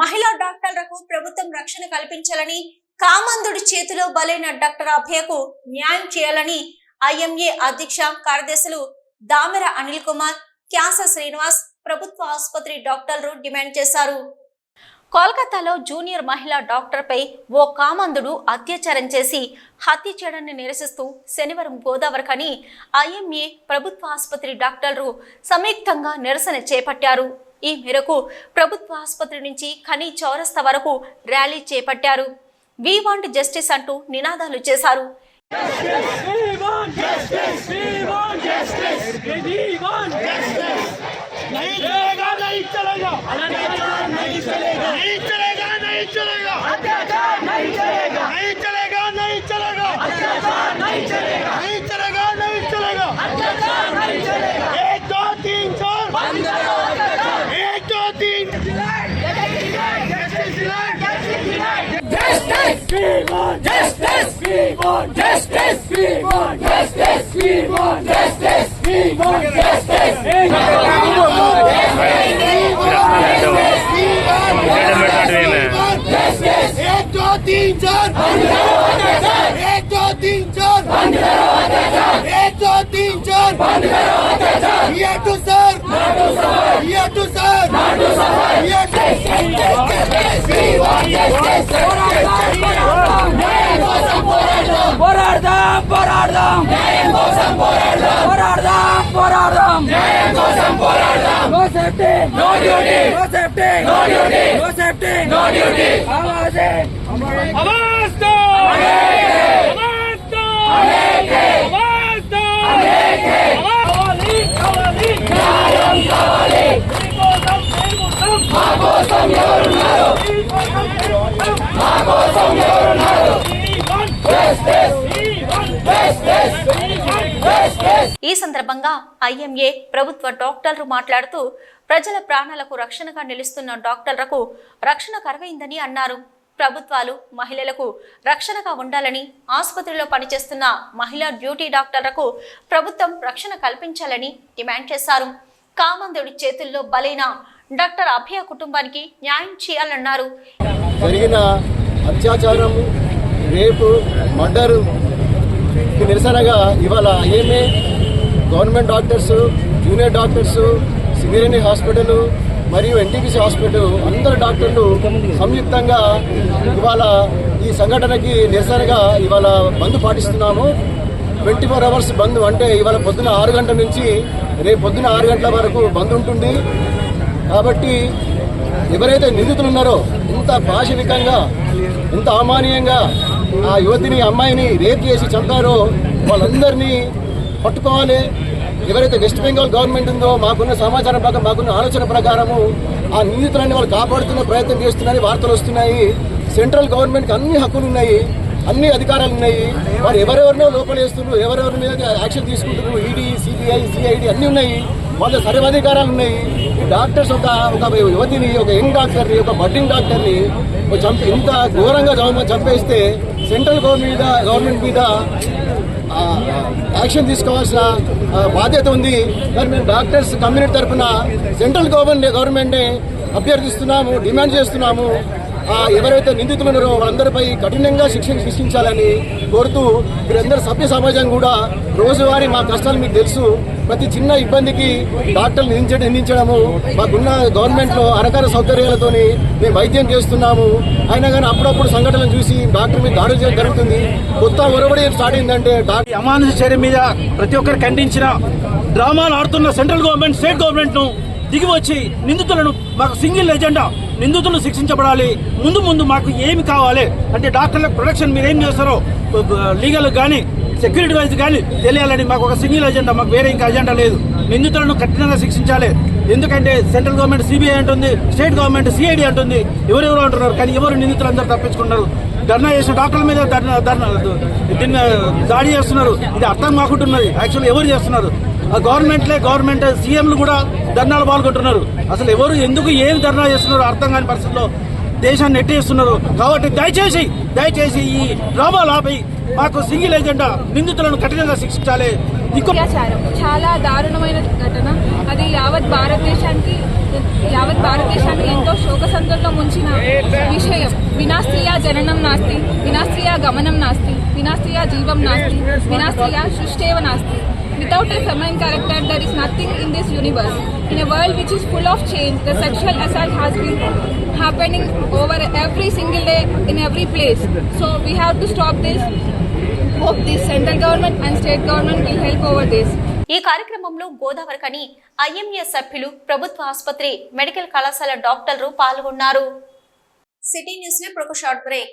మహిళా డాక్టర్లకు ప్రభుత్వం రక్షణ కల్పించాలని కామందుడి చేతిలో బలైన డాక్టర్ అభయకు న్యాయం చేయాలని ఐఎంఏ అధ్యక్ష కార్యదర్శులు దామెర అనిల్ కుమార్ క్యాస శ్రీనివాస్ ప్రభుత్వ ఆసుపత్రి డాక్టర్లు డిమాండ్ చేశారు. కోల్కతాలో జూనియర్ మహిళా డాక్టర్పై ఓ కామందుడు అత్యాచారం చేసి హత్య చేయడాన్ని నిరసిస్తూ శనివారం గోదావరికని ఐఎంఏ ప్రభుత్వ ఆసుపత్రి డాక్టర్లు సంయుక్తంగా నిరసన చేపట్టారు. ఈ మేరకు ప్రభుత్వ ఆసుపత్రి నుంచి ఖని చౌరస్తా వరకు ర్యాలీ చేపట్టారు. వి వాంట్ జస్టిస్ అంటూ నినాదాలు చేశారు. We want Justice! We want justice! We want justice! We want justice! We want justice! We want justice! We want justice! एक दो तीन चार एक दो तीन चार एक दो तीन चार ये टू सर போராடுதாம் போராடுதாம் நியாயம் கோசம் போராடுதாம் போராடுதாம் போராடுதாம் நியாயம் கோசம் போராடுதாம் no safety no duty no safety no duty no safety no duty அவாசே அவாசே ఈ సందర్భంగా ఐఎంఏ ప్రభుత్వ డాక్టర్లు మాట్లాడుతూ ప్రజల ప్రాణాలకు రక్షణగా నిలుస్తున్న డాక్టర్లకు రక్షణ కరువైందని అన్నారు. ప్రభుత్వాలు మహిళలకు రక్షణగా ఉండాలని ఆసుపత్రిలో పనిచేస్తున్న మహిళా డ్యూటీ డాక్టర్లకు ప్రభుత్వం రక్షణ కల్పించాలని డిమాండ్ చేశారు. కామందుడి చేతుల్లో బలైన డాక్టర్ అభయ కుటుంబానికి న్యాయం చేయాలన్నారు. జరిగిన అత్యాచారం రేపు మర్డరు నిరసనగా ఇవాళ IMA government doctors junior doctors సివిరేణి hospital మరియు ఎన్టీపీసీ హాస్పిటల్ అందరు డాక్టర్లు సంయుక్తంగా ఇవాళ ఈ సంఘటనకి నిరసనగా ఇవాళ బంద్ పాటిస్తున్నాము. ట్వంటీ ఫోర్ అవర్స్ బంద్ అంటే ఇవాళ పొద్దున ఆరు గంటల నుంచి రేపు పొద్దున ఆరు గంటల వరకు బంద్ ఉంటుంది. కాబట్టి ఎవరైతే నిందితులు ఉన్నారో ఇంత పాశవికంగా ఇంత అమానీయంగా ఆ యువతిని అమ్మాయిని రేప్ చేసి చంపారో వాళ్ళందరినీ పట్టుకోవాలి. ఎవరైతే వెస్ట్ బెంగాల్ గవర్నమెంట్ ఉందో మాకున్న సమాచారం ప్రకారం మాకున్న ఆలోచన ప్రకారము ఆ నిందితులని వాళ్ళు కాపాడుతున్న ప్రయత్నం చేస్తున్నారని వార్తలు వస్తున్నాయి. సెంట్రల్ గవర్నమెంట్కి అన్ని హక్కులు ఉన్నాయి అన్ని అధికారాలు ఉన్నాయి. వారు ఎవరెవరినో లోపలేస్తున్నారు ఎవరెవరి మీద యాక్షన్ తీసుకుంటున్నారు ఈడీ సిబిఐ సిఐడి అన్నీ ఉన్నాయి. వాళ్ళ సర్వాధికారాలు ఉన్నాయి. ఈ డాక్టర్స్ ఒక ఒక యువతిని ఒక యంగ్ డాక్టర్ని ఒక బడ్డింగ్ డాక్టర్ని చంపి ఇంత ఘోరంగా చంపేస్తే సెంట్రల్ గవర్నమెంట్ మీద గవర్నమెంట్ మీద యాక్షన్ తీసుకోవాల్సిన బాధ్యత ఉంది. మరి మేము డాక్టర్స్ కమ్యూనిటీ తరఫున సెంట్రల్ గవర్నమెంట్ గవర్నమెంట్ని అభ్యర్థిస్తున్నాము డిమాండ్ చేస్తున్నాము. ఎవరైతే నిందితులు ఉన్నారో వాళ్ళందరిపై కఠినంగా శిక్షణ శిక్షించాలని కోరుతూ మీరందరూ సభ్య సమాజం కూడా రోజువారీ మా కష్టాలు మీకు తెలుసు. ప్రతి చిన్న ఇబ్బందికి డాక్టర్లు నిందించడం నిందించడము మాకున్న గవర్నమెంట్లో అనకార సౌకర్యాలతోని మేము వైద్యం చేస్తున్నాము. అయినా కానీ అప్పుడప్పుడు సంఘటనలు చూసి డాక్టర్ మీద దాడులు చేయడం జరుగుతుంది. కొత్త ఒరబడి స్టార్ట్ అయిందంటే డాక్టర్ అమానుష చర్య మీద ప్రతి ఒక్కరు ఖండించిన డ్రామాలు ఆడుతున్న సెంట్రల్ గవర్నమెంట్ స్టేట్ గవర్నమెంట్ దిగివచ్చి దిగి వచ్చి నిందితులను మాకు సింగిల్ ఎజెండా నిందితులు శిక్షించబడాలి. ముందు ముందు మాకు ఏమి కావాలి? అంటే డాక్టర్లకు ప్రొటెక్షన్ మీరు ఏం చేస్తారో లీగల్ కానీ సెక్యూరిటీ వైజ్ కానీ తెలియాలని మాకు ఒక సింగిల్ ఎజెండా మాకు వేరే ఇంకా ఎజెండా లేదు. నిందితులను కఠినంగా శిక్షించాలి. ఎందుకంటే సెంట్రల్ గవర్నమెంట్ సిబిఐ అంటుంది స్టేట్ గవర్నమెంట్ సిఐడి అంటుంది. ఎవరెవరు అంటున్నారు కానీ ఎవరు నిందితులు అందరూ తప్పించుకున్నారు ధర్నా చేసిన డాక్టర్ల మీద ధర్నా ధర్నా దాడి చేస్తున్నారు. ఇది అర్థం కాకుంటున్నది. యాక్చువల్ ఎవరు చేస్తున్నారు? గవర్నమెంట్లే గవర్నమెంట్ సీఎంలు కూడా ధర్నాలు పాల్గొంటున్నారు. అసలు ఎవరు ఎందుకు ఏం ధర్నా చేస్తున్నారో అర్థం కాని పరిస్థితుల్లో దేశాన్ని నెట్టేస్తున్నారు. కాబట్టి దయచేసి దయచేసి ఈ డ్రామాలు ఆపి మాకు సింగిల్ ఎజెండా నిందితులను కఠినంగా శిక్షించాలి. అత్యాచారం చాలా దారుణమైన ఘటన. అది యావత్ భారతదేశానికి యావత్ భారతదేశాన్ని ఎంతో శోకసంతంలో ముంచిన విషయం. వినాస్త్రియా జననం నాస్తి వినాస్త్రియా గమనం నాస్తి వినాస్త్రియా జీవం నాస్తి వినాస్త్రియా సృష్టేవ నాస్తి. Without a feminine character, there is nothing in this universe. In a world which is full of change, the sexual assault has been happening over every single day in every place. So we have to stop this. Hope the central government and state government will help over this. ఈ కార్యక్రమంలో Godavarikhani IMA సభ్యులు ప్రభుత్వ ఆసుపత్రి medical కళాశాల డాక్టర్లు పాల్గొన్నారు city news ఇప్పుడు ఒక short break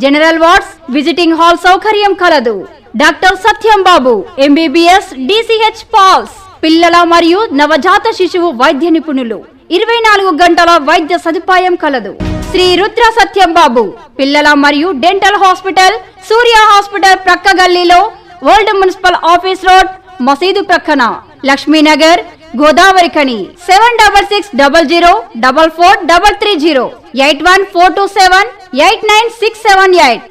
general wards visiting hall సౌకర్యం కలదు. Doctor Satyam Babu MBBS DCH PALS పిల్లల మరియు నవజాత శిశువు వైద్య నిపుణులు. ఇరవై నాలుగు గంటల వైద్య సదుపాయం కలదు. శ్రీ రుద్ర సత్యం బాబు పిల్లల మరియు డెంటల్ హాస్పిటల్ సూర్య హాస్పిటల్ ప్రక్క గల్లీలో వరల్డ్ మున్సిపల్ ఆఫీస్ రోడ్ మసీదు ప్రక్కన. లక్ష్మీనగర్ గోదావరి కని. Seven double six double zero double four double three zero eight one four two seven eight nine six seven eight.